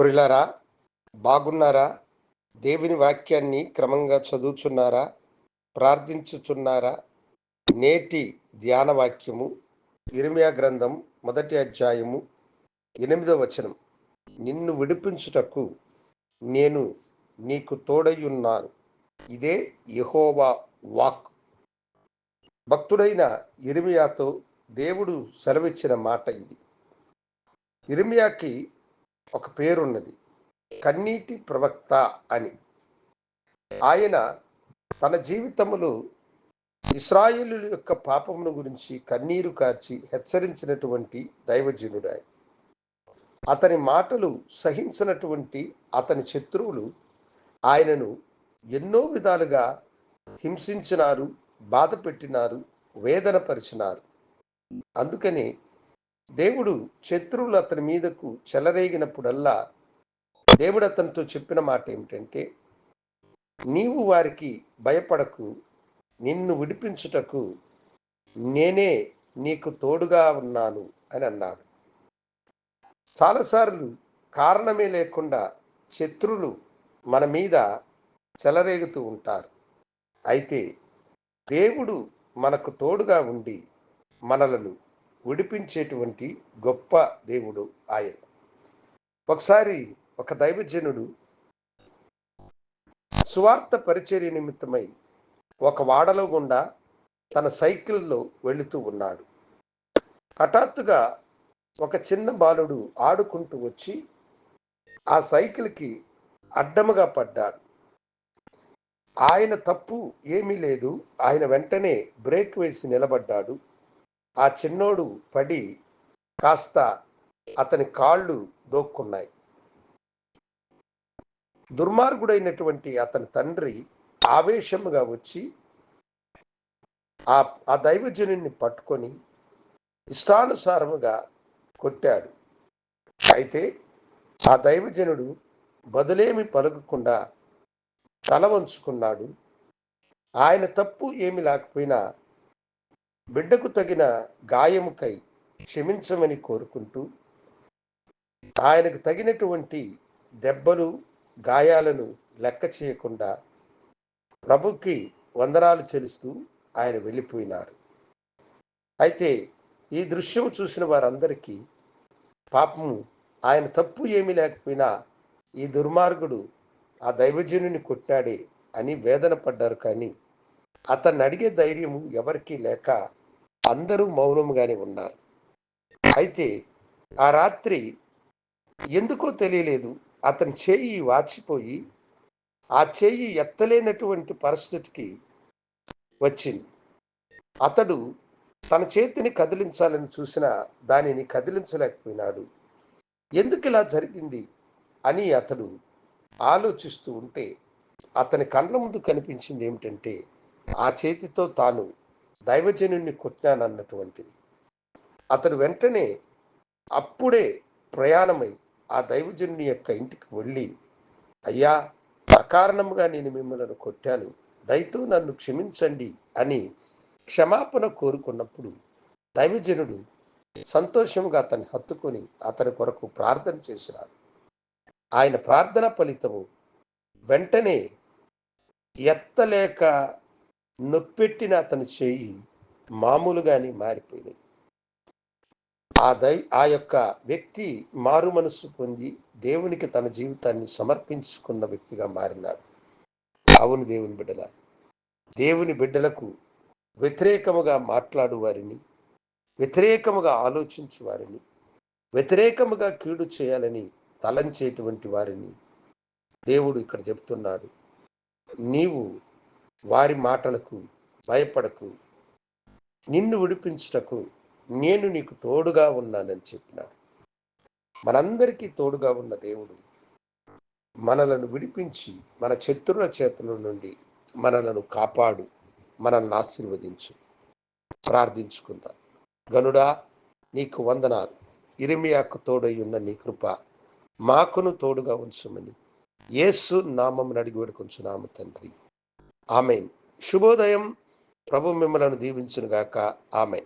పురిలారా బాగున్నారా? దేవుని వాక్యాన్ని క్రమంగా చదువుచున్నారా? ప్రార్థించుచున్నారా? నేటి ధ్యాన వాక్యము ఇరిమియా గ్రంథం మొదటి అధ్యాయము ఎనిమిదవ వచనం. నిన్ను విడిపించుటకు నేను నీకు తోడయ్యున్నాను. ఇదే యహోవా వాక్ భక్తుడైన ఇరిమియాతో దేవుడు సెలవిచ్చిన మాట ఇది. ఇరిమియాకి ఒక పేరున్నది. కన్నీటి ప్రవక్త అని. ఆయన తన జీవితములో ఇస్రాయేలు యొక్క పాపమును గురించి కన్నీరు కార్చి హెచ్చరించినటువంటి దైవజనుడు ఆయన. అతని మాటలు సహించినటువంటి అతని శత్రువులు ఆయనను ఎన్నో విధాలుగా హింసించినారు బాధ పెట్టినారు వేదన పరిచినారు అందుకని దేవుడు శత్రువులు అతని మీదకు చెలరేగినప్పుడల్లా దేవుడు అతనితో చెప్పిన మాట ఏమిటంటే నీవు వారికి భయపడకు నిన్ను విడిపించుటకు నేనే నీకు తోడుగా ఉన్నాను అని అన్నాడు. చాలాసార్లు కారణమే లేకుండా శత్రులు మన మీద చెలరేగుతూ ఉంటారు. అయితే దేవుడు మనకు తోడుగా ఉండి మనలను విడిపించేటువంటి గొప్ప దేవుడు ఆయన. ఒకసారి ఒక దైవజనుడు స్వార్థ పరిచర్య నిమిత్తమై ఒక వాడలో గుండా తన సైకిల్లో వెళుతూ ఉన్నాడు. హఠాత్తుగా ఒక చిన్న బాలుడు ఆడుకుంటూ వచ్చి ఆ సైకిల్కి అడ్డముగా పడ్డాడు. ఆయన తప్పు ఏమీ లేదు. ఆయన వెంటనే బ్రేక్ వేసి నిలబడ్డాడు. ఆ చిన్నోడు పడి కాస్త అతని కాళ్ళు దోక్కున్నాయి. దుర్మార్గుడైనటువంటి అతని తండ్రి ఆవేశముగా వచ్చి ఆ ఆ దైవజనుని పట్టుకొని ఇష్టానుసారముగా కొట్టాడు. అయితే ఆ దైవజనుడు బదులేమి పలుకకుండా తల వంచుకున్నాడు. ఆయన తప్పు ఏమి లేకపోయినా బిడ్డకు తగిన గాయముకై క్షమించమని కోరుకుంటూ ఆయనకు తగినటువంటి దెబ్బలు గాయాలను లెక్క చేయకుండా ప్రభుకి వందనాలు చెలుస్తూ ఆయన వెళ్ళిపోయినాడు. అయితే ఈ దృశ్యం చూసిన వారందరికీ పాపము ఆయన తప్పు ఏమీ లేకపోయినా ఈ దుర్మార్గుడు ఆ దైవజనుని కొట్టాడే అని వేదన పడ్డారు కానీ అతన్ని అడిగే ధైర్యము ఎవరికీ లేక అందరూ మౌనంగానే ఉన్నారు. అయితే ఆ రాత్రి ఎందుకో తెలియలేదు. అతని చేయి వాచిపోయి ఆ చేయి ఎత్తలేనటువంటి పరిస్థితికి వచ్చింది. అతడు తన చేతిని కదిలించాలని చూసిన దానిని కదిలించలేకపోయినాడు. ఎందుకు ఇలా జరిగింది అని అతడు ఆలోచిస్తూ ఉంటే అతని కండ్ల ముందు కనిపించింది ఏమిటంటే ఆ చేతితో తాను దైవజనుణ్ణి కొట్టానన్నటువంటిది. అతడు వెంటనే అప్పుడే ప్రయాణమై ఆ దైవజనుని యొక్క ఇంటికి వెళ్ళి అయ్యా అకారణముగా నేను మిమ్మల్ని కొట్టాను. దయతో నన్ను క్షమించండి అని క్షమాపణ కోరుకున్నప్పుడు దైవజనుడు సంతోషంగా అతన్ని హత్తుకొని అతని కొరకు ప్రార్థన చేసినాడు. ఆయన ప్రార్థన ఫలితము వెంటనే ఎత్తలేక నొప్పెట్టిన అతని చేయి మామూలుగానే మారిపోయింది. ఆ దై ఆ యొక్క వ్యక్తి మారు మనస్సు పొంది దేవునికి తన జీవితాన్ని సమర్పించుకున్న వ్యక్తిగా మారినాడు. అవును దేవుని బిడ్డల దేవుని బిడ్డలకు వ్యతిరేకముగా మాట్లాడు వారిని వ్యతిరేకముగా ఆలోచించు వారిని వ్యతిరేకముగా కీడు చేయాలని తలంచేటువంటి వారిని దేవుడు ఇక్కడ చెబుతున్నాడు నీవు వారి మాటలకు భయపడకు. నిన్ను విడిపించుటకు నేను నీకు తోడుగా ఉన్నానని చెప్పినాడు. మనందరికీ తోడుగా ఉన్న దేవుడు మనలను విడిపించి మన శత్రుల చేతుల నుండి మనలను కాపాడు మనల్ని ఆశీర్వదించు. ప్రార్థించుకుందాం. గనుడా నీకు వందనాలు. ఇరిమియాకు తోడై ఉన్న నీ కృప మాకును తోడుగా ఉంచమని. యేసు నామం అడిగి వేడుకొంచున్నాము తండ్రి. ఆమెన్. శుభోదయం. ప్రభు మిమ్మలను దీవించునుగాక. ఆమెన్.